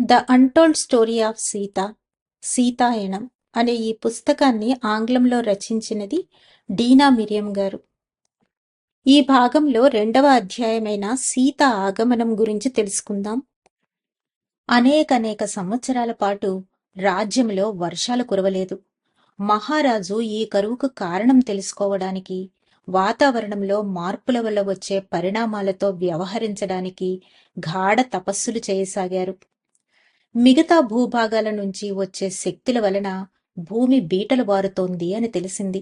The untold story of Sita Sitayanam అనే ఈ పుస్తకాన్ని ఆంగ్లంలో రచించినది డీనా మిరియం గారు. ఈ భాగంలో రెండవ అధ్యాయమైన సీత ఆగమనం గురించి తెలుసుకుందాం. అనేకనేక సంవత్సరాల పాటు రాజ్యంలో వర్షాలు కురవలేదు. మహారాజు ఈ కరువుకు కారణం తెలుసుకోవడానికి వాతావరణంలో మార్పుల వల్ల వచ్చే పరిణామాలతో వ్యవహరించడానికి గాఢ తపస్సులు చేయసాగారు. మిగతా భూభాగాల నుంచి వచ్చే శక్తుల వలన భూమి బీటలు బారుతోంది అని తెలిసింది.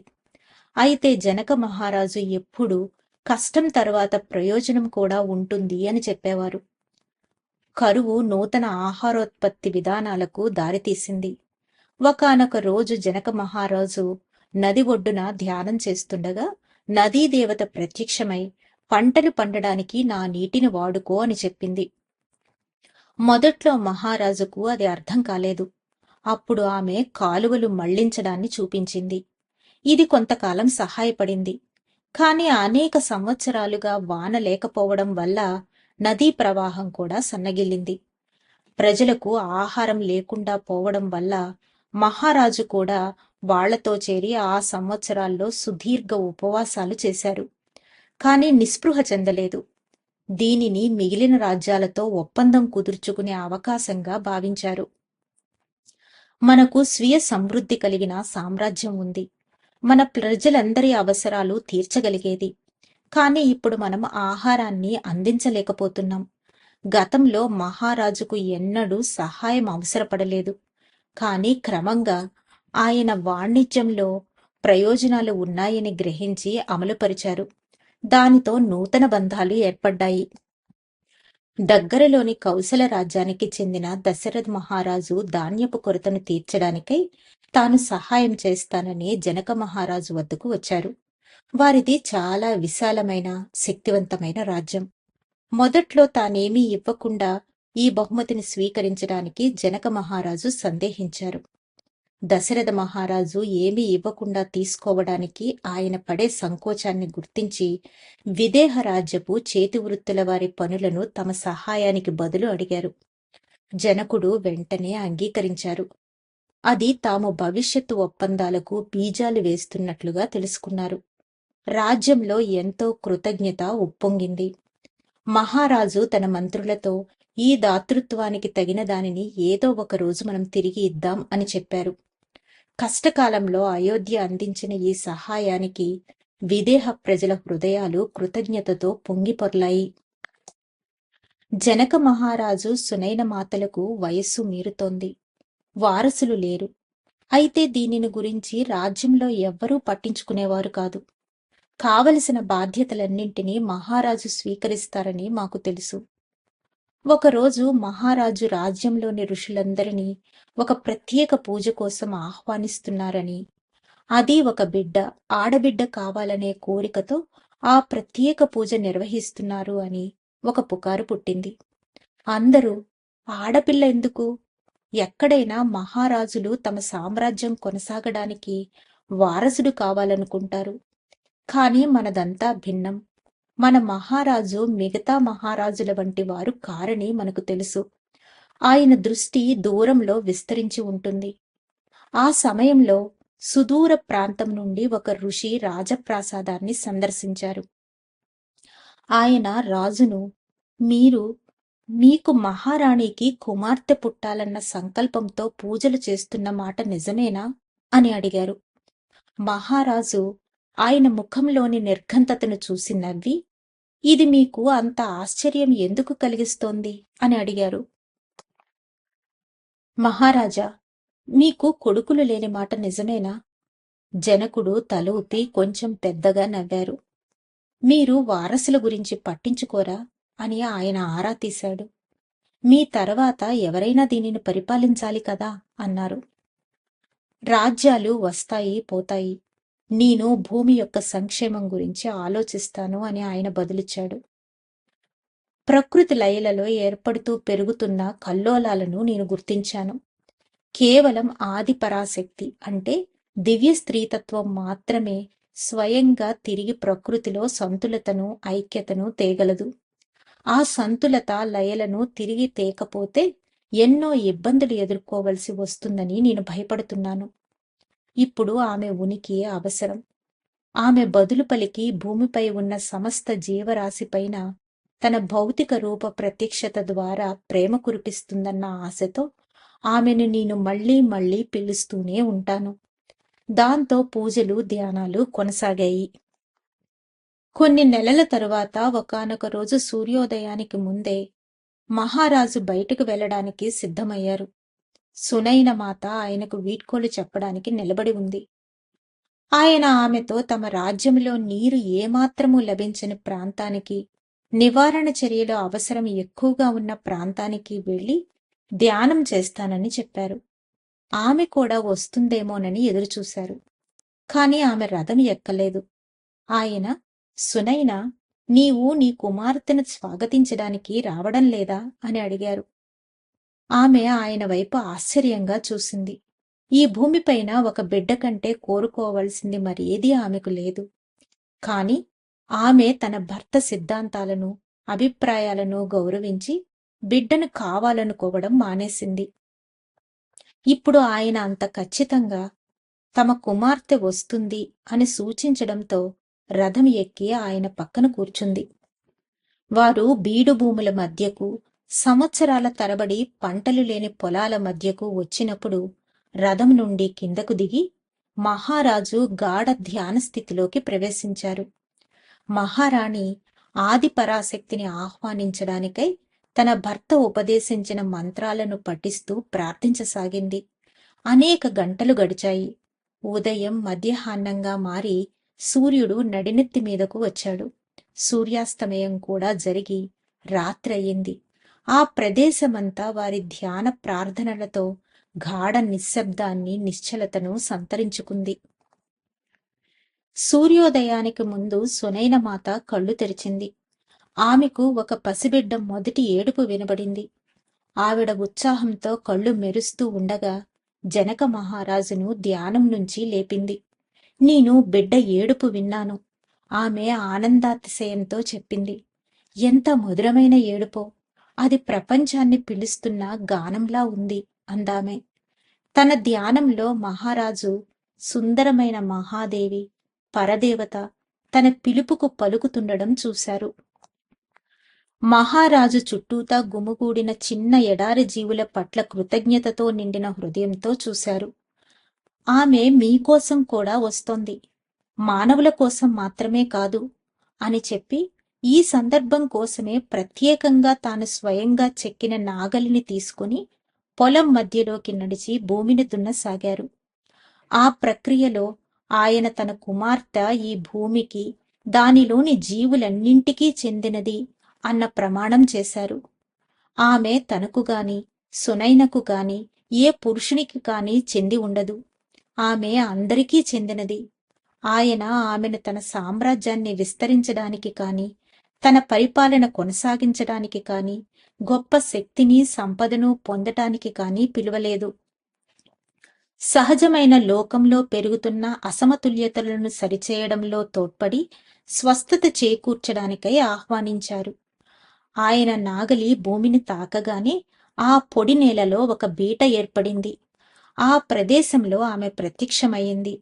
అయితే జనక మహారాజు ఎప్పుడు కష్టం తర్వాత ప్రయోజనం కూడా ఉంటుంది అని చెప్పేవారు. కరువు నూతన ఆహారోత్పత్తి విధానాలకు దారితీసింది. ఒకానొక రోజు జనక మహారాజు నది ఒడ్డున ధ్యానం చేస్తుండగా నదీ దేవత ప్రత్యక్షమై పంటలు పండడానికి నా నీటిని వాడుకో అని చెప్పింది. మొదట్లో మహారాజుకు అది అర్థం కాలేదు. అప్పుడు ఆమె కాలువలు మళ్ళించడాన్ని చూపించింది. ఇది కొంతకాలం సహాయపడింది. కాని అనేక సంవత్సరాలుగా వాన లేకపోవడం వల్ల నదీ ప్రవాహం కూడా సన్నగిల్లింది. ప్రజలకు ఆహారం లేకుండా పోవడం వల్ల మహారాజు కూడా వాళ్ళతో చేరి ఆ సంవత్సరాల్లో సుదీర్ఘ ఉపవాసాలు చేశారు. కాని నిస్పృహ చెందలేదు. దీనిని మిగిలిన రాజ్యాలతో ఒప్పందం కుదుర్చుకునే అవకాశంగా భావించారు. మనకు స్వీయ సమృద్ధి కలిగిన సామ్రాజ్యం ఉంది. మన ప్రజలందరి అవసరాలు తీర్చగలిగేది. కానీ ఇప్పుడు మనం ఆహారాన్ని అందించలేకపోతున్నాం. గతంలో మహారాజుకు ఎన్నడూ సహాయం అవసరపడలేదు. కానీ క్రమంగా ఆయన వాణిజ్యంలో ప్రయోజనాలు ఉన్నాయని గ్రహించి అమలుపరిచారు. దానితో నూతన బంధాలు ఏర్పడ్డాయి. దగ్గరలోని కౌశల రాజ్యానికి చెందిన దశరథ్ మహారాజు ధాన్యపు కొరతను తీర్చడానికై తాను సహాయం చేస్తానని జనక మహారాజు వద్దకు వచ్చారు. వారిది చాలా విశాలమైన శక్తివంతమైన రాజ్యం. మొదట్లో తానేమీ ఇవ్వకుండా ఈ బహుమతిని స్వీకరించడానికి జనక మహారాజు సందేహించారు. దశరథ మహారాజు ఏమీ ఇవ్వకుండా తీసుకోవడానికి ఆయన పడే సంకోచాన్ని గుర్తించి విదేహ రాజ్యపు చేతివృత్తుల వారి పనులను తమ సహాయానికి బదులు అడిగారు. జనకుడు వెంటనే అంగీకరించారు. అది తాము భవిష్యత్తు ఒప్పందాలకు బీజాలు వేస్తున్నట్లుగా తెలుసుకున్నారు. రాజ్యంలో ఎంతో కృతజ్ఞత ఉప్పొంగింది. మహారాజు తన మంత్రులతో ఈ దాతృత్వానికి తగిన దానిని ఏదో ఒక రోజు మనం తిరిగి ఇద్దాం అని చెప్పారు. కష్టకాలంలో అయోధ్య అందించిన ఈ సహాయానికి విదేహ ప్రజల హృదయాలు కృతజ్ఞతతో పొంగిపొర్లాయి. జనక మహారాజు సునైన మాతలకు వయస్సు మీరుతోంది. వారసులు లేరు. అయితే దీనిని గురించి రాజ్యంలో ఎవ్వరూ పట్టించుకునేవారు కాదు. కావలసిన బాధ్యతలన్నింటినీ మహారాజు స్వీకరిస్తారని మాకు తెలుసు. ఒకరోజు మహారాజు రాజ్యంలోని ఋషులందరినీ ఒక ప్రత్యేక పూజ కోసం ఆహ్వానిస్తున్నారని. అది ఒక బిడ్డ ఆడబిడ్డ కావాలనే కోరికతో ఆ ప్రత్యేక పూజ నిర్వహిస్తున్నారు అని ఒక పుకారు పుట్టింది. అందరూ ఆడపిల్ల ఎందుకు? ఎక్కడైనా మహారాజులు తమ సామ్రాజ్యం కొనసాగడానికి వారసుడు కావాలనుకుంటారు. కానీ మనదంతా భిన్నం. మన మహారాజు మిగతా మహారాజుల వంటి వారు కారని మనకు తెలుసు. ఆయన దృష్టి దూరంలో విస్తరించి ఉంటుంది. ఆ సమయంలో సుదూర ప్రాంతం నుండి ఒక ఋషి రాజప్రాసాదాన్ని సందర్శించారు. ఆయన రాజును మీరు మీకు మహారాణికి కుమార్తె పుట్టాలన్న సంకల్పంతో పూజలు చేస్తున్న మాట నిజమేనా? అని అడిగారు. మహారాజు ఆయన ముఖంలోని నిర్ఘంతతను చూసి నవ్వి ఇది మీకు అంత ఆశ్చర్యం ఎందుకు కలిగిస్తోంది? అని అడిగారు. మహారాజా మీకు కొడుకులు లేని మాట నిజమేనా? జనకుడు తల ఊపి కొంచెం పెద్దగా నవ్వారు. మీరు వారసుల గురించి పట్టించుకోరా? అని ఆయన ఆరా తీశాడు. మీ తర్వాత ఎవరైనా దీనిని పరిపాలించాలి కదా? అన్నారు. రాజ్యాలు వస్తాయి పోతాయి. నేను భూమి యొక్క సంక్షేమం గురించి ఆలోచిస్తాను అని ఆయన బదులిచ్చాడు. ప్రకృతి లయలలో ఏర్పడుతూ పెరుగుతున్న కల్లోలాలను నేను గుర్తించాను. కేవలం ఆది పరాశక్తి అంటే దివ్య స్త్రీతత్వం మాత్రమే స్వయంగా తిరిగి ప్రకృతిలో సంతులతను ఐక్యతను తేగలదు. ఆ సంతులత లయలను తిరిగి తేకపోతే ఎన్నో ఇబ్బందులు ఎదుర్కోవలసి వస్తుందని నేను భయపడుతున్నాను. ఇప్పుడు ఆమె ఉనికి అవసరం. ఆమె బదులు పలికి భూమిపై ఉన్న సమస్త జీవరాశిపైన తన భౌతిక రూప ప్రత్యక్షత ద్వారా ప్రేమ కురిపిస్తుందన్న ఆశతో ఆమెను నేను మళ్ళీ మళ్ళీ పిలుస్తూనే ఉంటాను. దాంతో పూజలు ధ్యానాలు కొనసాగాయి. కొన్ని నెలల తరువాత ఒకానొక రోజు సూర్యోదయానికి ముందే మహారాజు బయటకు వెళ్ళడానికి సిద్ధమయ్యారు. సునైన మాత ఆయనకు వీడ్కోలు చెప్పడానికి నిలబడి ఉంది. ఆయన ఆమెతో తమ రాజ్యంలో నీరు ఏమాత్రము లభించని ప్రాంతానికి నివారణ చర్యలు అవసరం ఎక్కువగా ఉన్న ప్రాంతానికి వెళ్ళి ధ్యానం చేస్తానని చెప్పారు. ఆమె కూడా వస్తుందేమోనని ఎదురుచూశారు. కాని ఆమె రథం ఎక్కలేదు. ఆయన సునైన నీవు నీ కుమార్తెను స్వాగతించడానికి రావడం లేదా? అని అడిగారు. ఆమె ఆయన వైపు ఆశ్చర్యంగా చూసింది. ఈ భూమిపైన ఒక బిడ్డ కంటే కోరుకోవలసింది మరేదీ ఆమెకు లేదు. కాని ఆమె తన భర్త సిద్ధాంతాలను అభిప్రాయాలను గౌరవించి బిడ్డను కావాలనుకోవడం మానేసింది. ఇప్పుడు ఆయన అంత ఖచ్చితంగా తమ కుమార్తె వస్తుంది అని సూచించడంతో రథం ఎక్కి ఆయన పక్కన కూర్చుంది. వారు బీడు భూముల మధ్యకు సంవత్సరాల తరబడి పంటలు లేని పొలాల మధ్యకు వచ్చినప్పుడు రథం నుండి కిందకు దిగి మహారాజు గాఢ ధ్యాన స్థితిలోకి ప్రవేశించారు. మహారాణి ఆది పరాశక్తిని ఆహ్వానించడానికై తన భర్త ఉపదేశించిన మంత్రాలను పఠిస్తూ ప్రార్థించసాగింది. అనేక గంటలు గడిచాయి. ఉదయం మధ్యాహ్నంగా మారి సూర్యుడు నడినెత్తి మీదకు వచ్చాడు. సూర్యాస్తమయం కూడా జరిగి రాత్రయింది ఆ ప్రదేశమంతా వారి ధ్యాన ప్రార్థనలతో గాఢ నిశ్శబ్దాన్ని నిశ్చలతను సంతరించుకుంది. సూర్యోదయానికి ముందు సునైన మాత కళ్ళు తెరిచింది. ఆమెకు ఒక పసిబిడ్డ మొదటి ఏడుపు వినబడింది. ఆవిడ ఉత్సాహంతో కళ్ళు మెరుస్తూ ఉండగా జనక మహారాజును ధ్యానం నుంచి లేపింది. నేను బిడ్డ ఏడుపు విన్నాను ఆమె ఆనందాతిశయంతో చెప్పింది. ఎంత మధురమైన ఏడుపో! అది ప్రపంచాన్ని పిలుస్తున్న గానంలా ఉంది అందామే. తన ధ్యానంలో మహారాజు సుందరమైన మహాదేవి పరదేవత తన పిలుపుకు పలుకుతుండడం చూశారు. మహారాజు చుట్టూతా గుమిగూడిన చిన్న ఎడారి జీవుల పట్ల కృతజ్ఞతతో నిండిన హృదయంతో చూశారు. ఆమె మీకోసం కూడా వస్తోంది. మానవుల కోసం మాత్రమే కాదు అని చెప్పి ఈ సందర్భం కోసమే ప్రత్యేకంగా తాను స్వయంగా చెక్కిన నాగలిని తీసుకుని పొలం మధ్యలోకి నడిచి భూమిని దున్నసాగారు. ఆ ప్రక్రియలో ఆయన తన కుమార్తె ఈ భూమికి దానిలోని జీవులన్నింటికీ చెందినది అన్న ప్రమాణం చేశారు. ఆమె తనకు గాని సునైనకు గాని ఏ పురుషునికి కాని చెంది ఉండదు. ఆమె అందరికీ చెందినది. ఆయన ఆమెను తన సామ్రాజ్యాన్ని విస్తరించడానికి కాని తన పరిపాలన కొనసాగించడానికి కానీ గొప్ప శక్తిని సంపదను పొందటానికి కానీ పిలువలేదు. సహజమైన లోకంలో పెరుగుతున్న అసమతుల్యతలను సరిచేయడంలో తోడ్పడి స్వస్థత చేకూర్చడానికై ఆహ్వానించారు. ఆయన నాగలి భూమిని తాకగానే ఆ పొడి నేలలో ఒక బీట ఏర్పడింది. ఆ ప్రదేశంలో ఆమె ప్రత్యక్షమయ్యింది.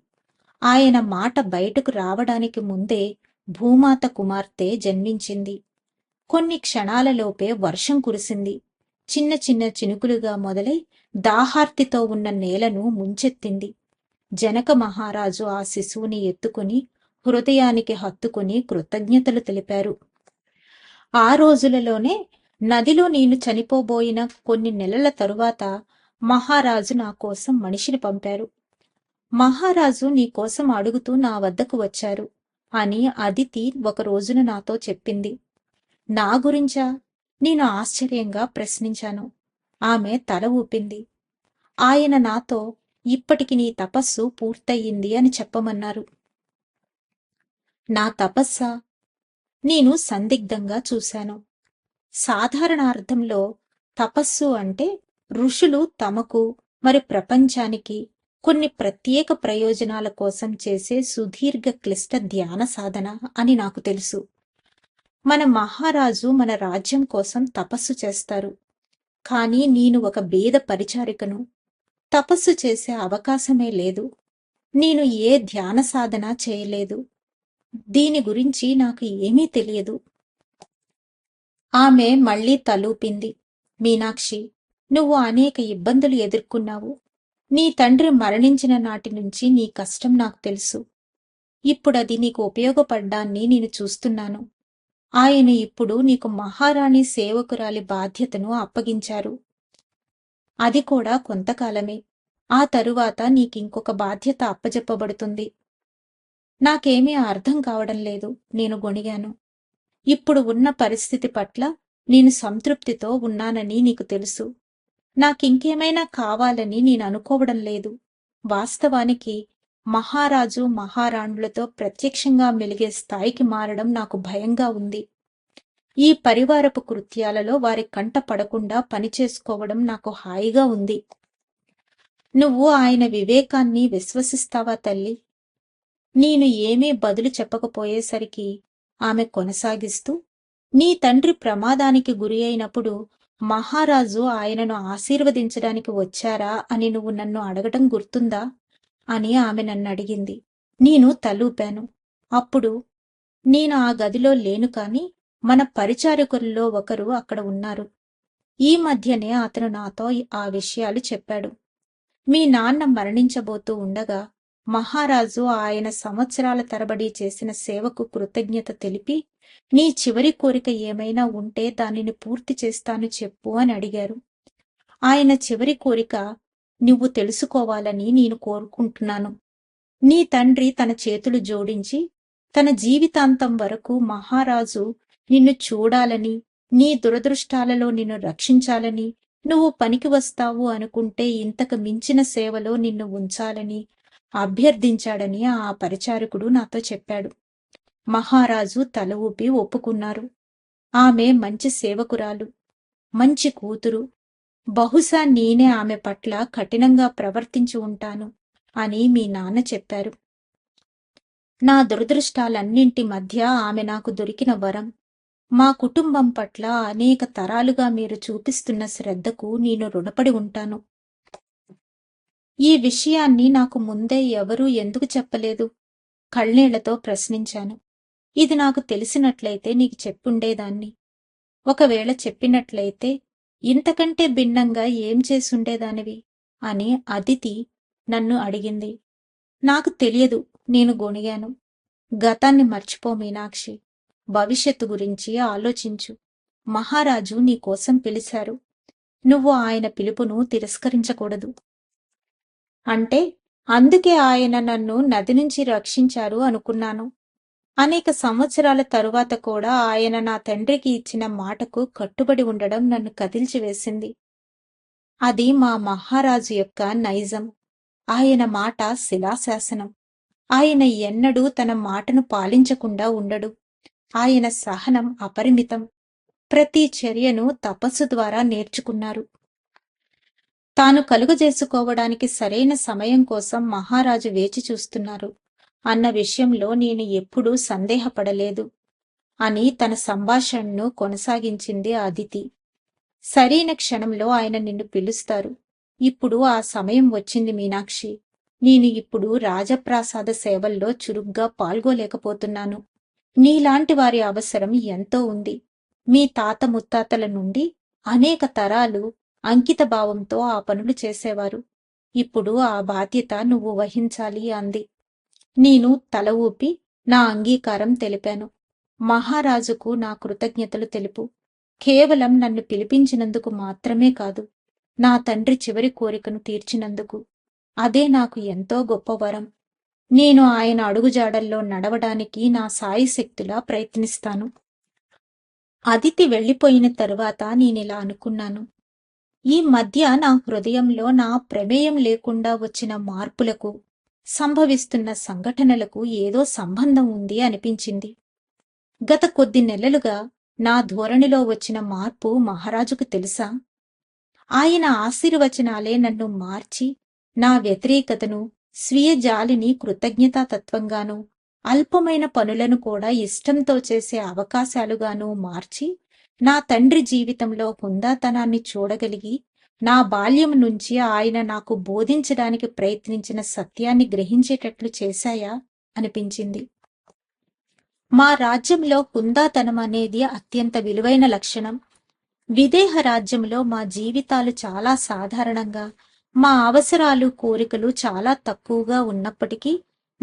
ఆయన మాట బయటకు రావడానికి ముందే భూమాత కుమార్తె జన్మించింది. కొన్ని క్షణాలలోపే వర్షం కురిసింది. చిన్న చిన్న చినుకులుగా మొదలై దాహార్తితో ఉన్న నేలను ముంచెత్తింది. జనక మహారాజు ఆ శిశువుని ఎత్తుకుని హృదయానికి హత్తుకుని కృతజ్ఞతలు తెలిపారు. ఆ రోజులలోనే నదిలో నేను చనిపోబోయిన కొన్ని నెలల తరువాత మహారాజు నా కోసం మనిషిని పంపారు. మహారాజు నీ కోసం అడుగుతూ నా వద్దకు వచ్చారు. అని అదితి ఒక రోజున నాతో చెప్పింది. నా గురించా? నేను ఆశ్చర్యంగా ప్రశ్నించాను. ఆమె తల ఊపింది. ఆయన నాతో ఇప్పటికి నీ తపస్సు పూర్తయింది అని చెప్పమన్నారు. నా తపస్సా? నేను సందిగ్ధంగా చూశాను. సాధారణ అర్థంలో తపస్సు అంటే ఋషులు తమకు మరి ప్రపంచానికి కొన్ని ప్రత్యేక ప్రయోజనాల కోసం చేసే సుదీర్ఘ క్లిష్ట ధ్యాన సాధన అని నాకు తెలుసు. మన మహారాజు మన రాజ్యం కోసం తపస్సు చేస్తారు. కానీ నేను ఒక బేద పరిచారికను. తపస్సు చేసే అవకాశమే లేదు. నేను ఏ ధ్యాన సాధన చేయలేదు. దీని గురించి నాకు ఏమీ తెలియదు. ఆమె మళ్ళీ తలూపింది. మీనాక్షి నువ్వు అనేక ఇబ్బందులు ఎదుర్కొన్నావు. నీ తండ్రి మరణించిన నాటి నుంచి నీ కష్టం నాకు తెలుసు. ఇప్పుడది నీకు ఉపయోగపడ్డాన్ని నేను చూస్తున్నాను. ఆయన ఇప్పుడు నీకు మహారాణి సేవకురాలి బాధ్యతను అప్పగించారు. అది కూడా కొంతకాలమే. ఆ తరువాత నీకింకొక బాధ్యత అప్పజెప్పబడుతుంది. నాకేమీ అర్థం కావడం లేదు. నేను గొణిగాను. ఇప్పుడు ఉన్న పరిస్థితి పట్ల నేను సంతృప్తితో ఉన్నానని నీకు తెలుసు. నాకింకేమైనా కావాలని నేను అనుకోవడం లేదు. వాస్తవానికి మహారాజు మహారాణులతో ప్రత్యక్షంగా మెలిగే స్థాయికి మారడం నాకు భయంగా ఉంది. ఈ పరివారపు కృత్యాలలో వారి కంట పడకుండా పనిచేసుకోవడం నాకు హాయిగా ఉంది. నువ్వు ఆయన వివేకాన్ని విశ్వసిస్తావా తల్లి? నేను ఏమీ బదులు చెప్పకపోయేసరికి ఆమె కొనసాగిస్తూ నీ తండ్రి ప్రమాదానికి గురి అయినప్పుడు మహారాజు ఆయనను ఆశీర్వదించడానికి వచ్చారా అని నువ్వు నన్ను అడగటం గుర్తుందా? అని ఆమె నన్ను అడిగింది. నేను తలూపాను. అప్పుడు నేను ఆ గదిలో లేను కాని మన పరిచారకుల్లో ఒకరు అక్కడ ఉన్నారు. ఈ మధ్యనే అతను నాతో ఆ విషయాలు చెప్పాడు. మీ నాన్న మరణించబోతూ ఉండగా మహారాజు ఆయన సంవత్సరాల తరబడి చేసిన సేవకు కృతజ్ఞత తెలిపి నీ చివరి కోరిక ఏమైనా ఉంటే దానిని పూర్తి చేస్తాను చెప్పు అని అడిగారు. ఆయన చివరి కోరిక నువ్వు తెలుసుకోవాలని నేను కోరుకుంటున్నాను. నీ తండ్రి తన చేతులు జోడించి తన జీవితాంతం వరకు మహారాజు నిన్ను చూడాలని నీ దురదృష్టాలలో నిన్ను రక్షించాలని నువ్వు పనికి వస్తావు అనుకుంటే ఇంతకు మించిన సేవలో నిన్ను ఉంచాలని అభ్యర్థించాడని ఆ పరిచారకుడు నాతో చెప్పాడు. మహారాజు తల ఊపి ఒప్పుకున్నారు. ఆమె మంచి సేవకురాలు మంచి కూతురు. బహుశా నేనే ఆమె పట్ల కఠినంగా ప్రవర్తించి ఉంటాను అని మీ నాన్న చెప్పారు. నా దురదృష్టాలన్నింటి మధ్య ఆమె నాకు దొరికిన వరం. మా కుటుంబం పట్ల అనేక తరాలుగా మీరు చూపిస్తున్న శ్రద్ధకు నేను రుణపడి ఉంటాను. ఈ విషయాన్ని నాకు ముందే ఎవరూ ఎందుకు చెప్పలేదు? కళ్ళనీళ్ళతో ప్రశ్నించాను. ఇది నాకు తెలిసినట్లయితే నీకు చెప్పుండేదాన్ని. ఒకవేళ చెప్పినట్లయితే ఇంతకంటే భిన్నంగా ఏం చేసుండేదానివి? అని అదితి నన్ను అడిగింది. నాకు తెలియదు నేను గొణిగాను. గతాన్ని మర్చిపో మీనాక్షి. భవిష్యత్తు గురించి ఆలోచించు. మహారాజు నీకోసం పిలిచారు. నువ్వు ఆయన పిలుపును తిరస్కరించకూడదు. అంటే అందుకే ఆయన నన్ను నది నుంచి రక్షించారు అనుకున్నాను. అనేక సంవత్సరాల తరువాత కూడా ఆయన నా తండ్రికి ఇచ్చిన మాటకు కట్టుబడి ఉండడం నన్ను కదిల్చివేసింది. అది మా మహారాజు యొక్క నైజం. ఆయన మాట శిలాశాసనం. ఆయన ఎన్నడూ తన మాటను పాలించకుండా ఉండడు. ఆయన సహనం అపరిమితం. ప్రతి చర్యను తపస్సు ద్వారా నేర్చుకున్నారు. తాను కలుగజేసుకోవడానికి సరైన సమయం కోసం మహారాజు వేచి చూస్తున్నారు. అన్న విషయంలో నేను ఎప్పుడూ సందేహపడలేదు. అని తన సంభాషణను కొనసాగించింది అదితి సరైన క్షణంలో ఆయన నిన్ను పిలుస్తారు. ఇప్పుడు ఆ సమయం వచ్చింది మీనాక్షి. నేను ఇప్పుడు రాజప్రాసాద సేవల్లో చురుగ్గా పాల్గొలేకపోతున్నాను. నీలాంటి వారి అవసరం ఎంతో ఉంది. మీ తాత ముత్తాతల నుండి అనేక తరాలు అంకిత భావంతో ఆ పనులు చేసేవారు. ఇప్పుడు ఆ బాధ్యత నువ్వు వహించాలి అంది. నేను తల ఊపి నా అంగీకారం తెలిపాను. మహారాజుకు నా కృతజ్ఞతలు తెలుపు. కేవలం నన్ను పిలిపించినందుకు మాత్రమే కాదు నా తండ్రి చివరి కోరికను తీర్చినందుకు. అదే నాకు ఎంతో గొప్ప వరం. నేను ఆయన అడుగుజాడల్లో నడవడానికి నా సాయి శక్తులా ప్రయత్నిస్తాను. అదితి వెళ్ళిపోయిన తరువాత నేనిలా అనుకున్నాను. ఈ మధ్య నా హృదయంలో నా ప్రమేయం లేకుండా వచ్చిన మార్పులకు సంభవిస్తున్న సంఘటనలకు ఏదో సంబంధం ఉంది అనిపించింది. గత కొద్ది నెలలుగా నా ధోరణిలో వచ్చిన మార్పు మహారాజుకు తెలుసా? ఆయన ఆశీర్వచనాలే నన్ను మార్చి నా వ్యతిరేకతను స్వీయ జాలిని కృతజ్ఞతాతత్వంగాను అల్పమైన పనులను కూడా ఇష్టంతో చేసే అవకాశాలుగాను మార్చి నా తండ్రి జీవితంలో హుందాతనాన్ని చూడగలిగి నా బాల్యం నుంచి ఆయన నాకు బోధించడానికి ప్రయత్నించిన సత్యాన్ని గ్రహించేటట్లు చేశాయా? అనిపించింది. మా రాజ్యంలో హుందాతనం అనేది అత్యంత విలువైన లక్షణం. విదేహ రాజ్యంలో మా జీవితాలు చాలా సాధారణంగా మా అవసరాలు కోరికలు చాలా తక్కువగా ఉన్నప్పటికీ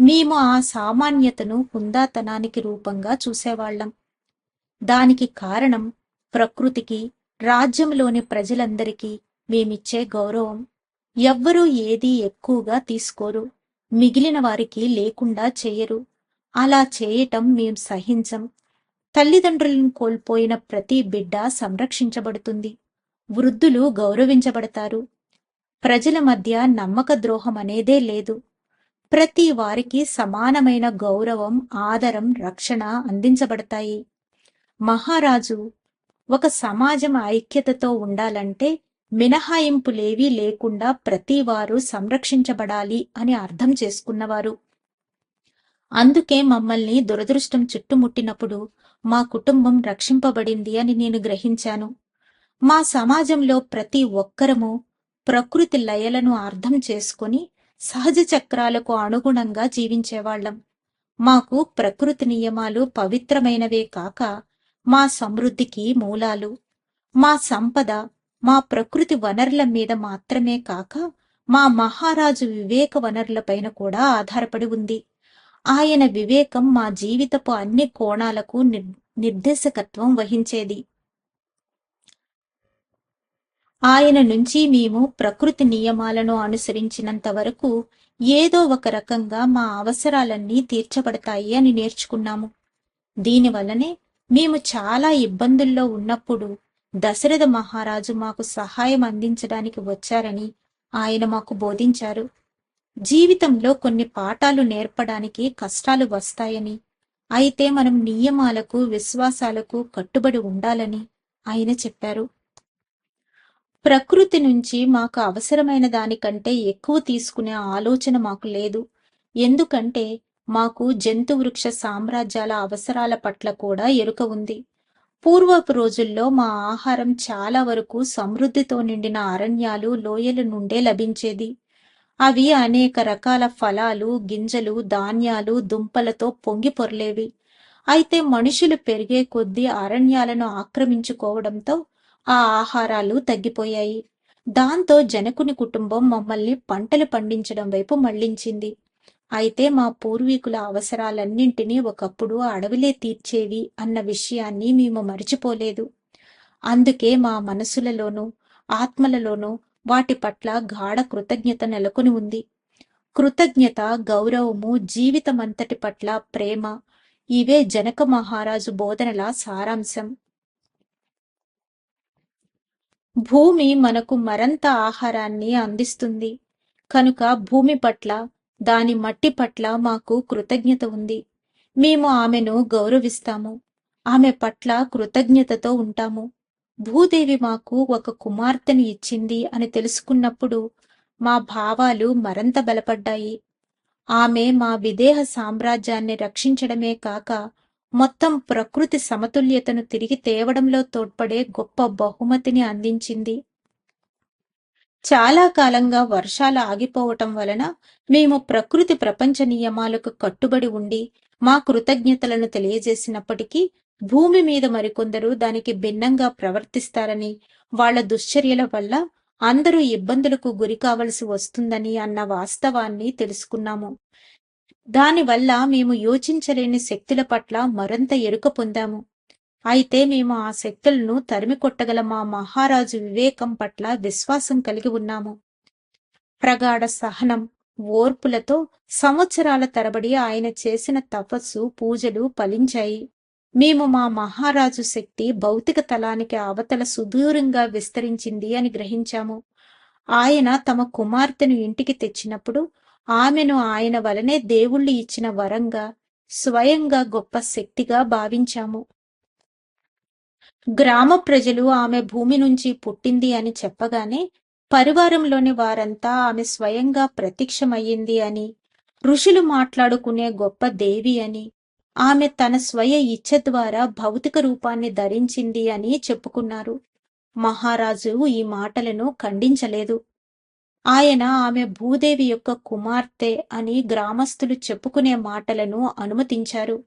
మేము ఆ సామాన్యతను హుందాతనానికి రూపంగా చూసేవాళ్ళం దానికి కారణం ప్రకృతికి రాజ్యంలోని ప్రజలందరికీ మేమిచ్చే గౌరవం ఎవ్వరూ ఏదీ ఎక్కువగా తీసుకోరు. మిగిలిన వారికి లేకుండా చేయరు. అలా చేయటం మేం సహించం. తల్లిదండ్రులను కోల్పోయిన ప్రతి బిడ్డ సంరక్షించబడుతుంది. వృద్ధులు గౌరవించబడతారు. ప్రజల మధ్య నమ్మక ద్రోహం అనేదే లేదు. ప్రతి వారికి సమానమైన గౌరవం ఆదరం రక్షణ అందించబడతాయి. మహారాజు ఒక సమాజం ఐక్యతతో ఉండాలంటే మినహాయింపులేవీ లేకుండా ప్రతి వారు సంరక్షించబడాలి అని అర్థం చేసుకున్నవారు. అందుకే మమ్మల్ని దురదృష్టం చుట్టుముట్టినప్పుడు మా కుటుంబం రక్షింపబడింది అని నేను గ్రహించాను. మా సమాజంలో ప్రతి ఒక్కరము ప్రకృతి లయలను అర్థం చేసుకొని సహజ చక్రాలకు అనుగుణంగా జీవించేవాళ్ళం మాకు ప్రకృతి నియమాలు పవిత్రమైనవే కాక మా సమృద్ధికి మూలాలు మా సంపద మా ప్రకృతి వనరుల మీద మాత్రమే కాక మా మహారాజు వివేక వనరులపైన కూడా ఆధారపడి ఉంది. ఆయన వివేకం మా జీవితపు అన్ని కోణాలకు నిర్దేశకత్వం వహించేది. ఆయన నుంచి మేము ప్రకృతి నియమాలను అనుసరించినంత వరకు ఏదో ఒక రకంగా మా అవసరాలన్నీ తీర్చబడతాయి అని నేర్చుకున్నాము. దీనివల్లనే మేము చాలా ఇబ్బందుల్లో ఉన్నప్పుడు దశరథ మహారాజు మాకు సహాయం అందించడానికి వచ్చారని ఆయన మాకు బోధించారు. జీవితంలో కొన్ని పాఠాలు నేర్పడానికి కష్టాలు వస్తాయని అయితే మనం నియమాలకు విశ్వాసాలకు కట్టుబడి ఉండాలని ఆయన చెప్పారు. ప్రకృతి నుంచి మాకు అవసరమైన దానికంటే ఎక్కువ తీసుకునే ఆలోచన మాకు లేదు. ఎందుకంటే మాకు జంతు వృక్ష సామ్రాజ్యాల అవసరాల పట్ల కూడా ఎరుక ఉంది. పూర్వపు రోజుల్లో మా ఆహారం చాలా వరకు సమృద్ధితో నిండిన అరణ్యాలు లోయల నుండే లభించేది. అవి అనేక రకాల ఫలాలు గింజలు ధాన్యాలు దుంపలతో పొంగి పొర్లేవి. అయితే మనుషులు పెరిగే కొద్దీ అరణ్యాలను ఆక్రమించుకోవడంతో ఆ ఆహారాలు తగ్గిపోయాయి. దాంతో జనకుని కుటుంబం మమ్మల్ని పంటలు పండించడం వైపు మళ్ళించింది. అయితే మా పూర్వీకుల అవసరాలన్నింటినీ ఒకప్పుడు అడవులే తీర్చేవి అన్న విషయాన్ని మేము మరిచిపోలేదు. అందుకే మా మనసులలోనూ ఆత్మలలోనూ వాటి పట్ల గాఢ కృతజ్ఞత నెలకొని ఉంది. కృతజ్ఞత గౌరవము జీవితమంతటి పట్ల ప్రేమ ఇవే జనక మహారాజు బోధనల సారాంశం. భూమి మనకు మరంత ఆహారాన్ని అందిస్తుంది. కనుక భూమి పట్ల దాని మట్టి పట్ల మాకు కృతజ్ఞత ఉంది. మేము ఆమెను గౌరవిస్తాము. ఆమె పట్ల కృతజ్ఞతతో ఉంటాము. భూదేవి మాకు ఒక కుమార్తెను ఇచ్చింది అని తెలుసుకున్నప్పుడు మా భావాలు మరంత బలపడ్డాయి. ఆమె మా విదేహ సామ్రాజ్యాన్ని రక్షించడమే కాక మొత్తం ప్రకృతి సమతుల్యతను తిరిగి తేవడంలో తోడ్పడే గొప్ప బహుమతిని అందించింది. చాలా కాలంగా వర్షాలు ఆగిపోవటం వలన మేము ప్రకృతి ప్రపంచ నియమాలకు కట్టుబడి ఉండి మా కృతజ్ఞతలను తెలియజేసినప్పటికీ భూమి మీద మరికొందరు దానికి భిన్నంగా ప్రవర్తిస్తారని వాళ్ళ దుశ్చర్యల వల్ల అందరూ ఇబ్బందులకు గురి కావలసి వస్తుందని అన్న వాస్తవాన్ని తెలుసుకున్నాము. దానివల్ల మేము యోచించలేని శక్తుల పట్ల మరింత ఎరుక పొందాము. అయితే మేము ఆ శక్తులను తరిమి కొట్టగల మా మహారాజు వివేకం పట్ల విశ్వాసం కలిగి ఉన్నాము. ప్రగాఢ సహనం ఓర్పులతో సంవత్సరాల తరబడి ఆయన చేసిన తపస్సు పూజలు ఫలించాయి. మేము మా మహారాజు శక్తి భౌతిక తలానికి అవతల సుదూరంగా విస్తరించింది అని గ్రహించాము. ఆయన తమ కుమార్తెను ఇంటికి తెచ్చినప్పుడు ఆమెను ఆయన వలనే దేవుళ్ళు ఇచ్చిన వరంగా స్వయంగా గొప్ప శక్తిగా భావించాము. గ్రామ ప్రజలు ఆమె భూమి నుంచి పుట్టింది అని చెప్పగానే పరివారంలోని వారంతా ఆమె స్వయంగా ప్రత్యక్షమయ్యింది అని ఋషులు మాట్లాడుకునే గొప్ప దేవి అని ఆమె తన స్వయ ఇచ్ఛ ద్వారా భౌతిక రూపాన్ని ధరించింది అని చెప్పుకున్నారు. మహారాజు ఈ మాటలను ఖండించలేదు. ఆయన ఆమె భూదేవి యొక్క కుమార్తె అని గ్రామస్తులు చెప్పుకునే మాటలను అనుమతించారు.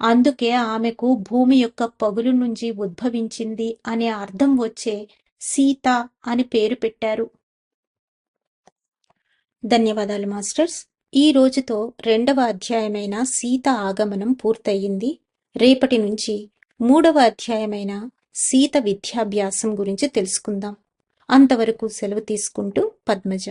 అందుకే ఆమెకు భూమి యొక్క పగులు నుంచి ఉద్భవించింది అనే అర్థం వచ్చే సీత అని పేరు పెట్టారు. ధన్యవాదాలు మాస్టర్స్. ఈ రోజుతో రెండవ అధ్యాయమైన సీత ఆగమనం పూర్తయింది. రేపటి నుంచి మూడవ అధ్యాయమైన సీత విద్యాభ్యాసం గురించి తెలుసుకుందాం. అంతవరకు సెలవు తీసుకుంటూ పద్మజ.